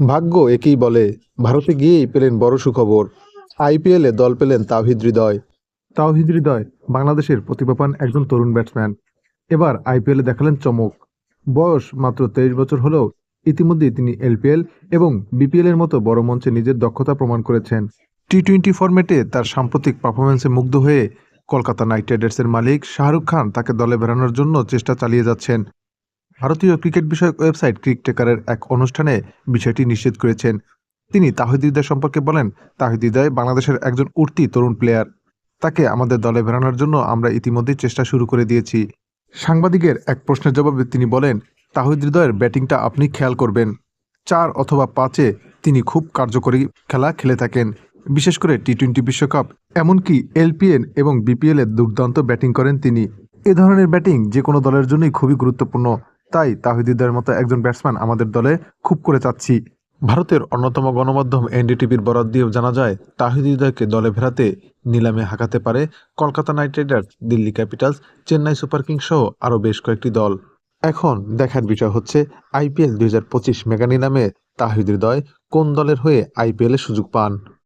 ভাগ্য একেই বলে। ভারতে গিয়েই পেলেন বড় সুখবর। আইপিএলে দল পেলেন তাওহিদ হৃদয়। তাওহিদ হৃদয় বাংলাদেশের প্রতিভাবান একজন তরুণ ব্যাটসম্যান। এবার আইপিএলে দেখালেন চমক। বয়স মাত্র তেইশ বছর হলেও ইতিমধ্যেই তিনি এলপিএল এবং বিপিএল এর মতো বড় মঞ্চে নিজের দক্ষতা প্রমাণ করেছেন। টি টোয়েন্টি ফরম্যাটে তার সাম্প্রতিক পারফরমেন্সে মুগ্ধ হয়ে কলকাতা নাইট রাইডার্সের মালিক শাহরুখ খান তাকে দলে বেরানোর জন্য চেষ্টা চালিয়ে যাচ্ছেন। ভারতীয় ক্রিকেট বিষয়ক ওয়েবসাইট ক্রিকটেকারের এক অনুষ্ঠানে বিষয়টি নিশ্চিত করেছেন। তিনি তাহিদ হৃদয় সম্পর্কে বলেন, তাহিদ হৃদয় বাংলাদেশের একজন উঠতি তরুণ প্লেয়ার তাকে আমাদের দলে বেরানোর জন্য আমরা ইতিমধ্যেই চেষ্টা শুরু করে দিয়েছি। সাংবাদিকের এক প্রশ্নের জবাবে তিনি বলেন, তাহিদ হৃদয়ের ব্যাটিংটা আপনি খেয়াল করবেন। চার অথবা পাঁচে তিনি খুব কার্যকরী খেলা খেলে থাকেন। বিশেষ করে টি টোয়েন্টি বিশ্বকাপ, এমনকি এলপিএল এবং বিপিএল দুর্দান্ত ব্যাটিং করেন তিনি। এ ধরনের ব্যাটিং যে কোনো দলের জন্যই খুবই গুরুত্বপূর্ণ। তাই তাহিদিদের মতো একজন ব্যাটসম্যান আমাদের দলে খুব করে চাচ্ছি। ভারতের অন্যতম গণমাধ্যম এনডিটিভির বরাদ দিয়েও জানা যায় তাহিদ দলে ফেরাতে নিলামে হাঁকাতে পারে Kolkata Knight Riders, Delhi Capitals, Chennai Super Kings সহ আরও বেশ কয়েকটি দল। এখন দেখার বিষয় হচ্ছে, আইপিএল দুই হাজার পঁচিশ মেগা নিলামে তাহিদ হৃদয় কোন দলের হয়ে আইপিএলে সুযোগ পান?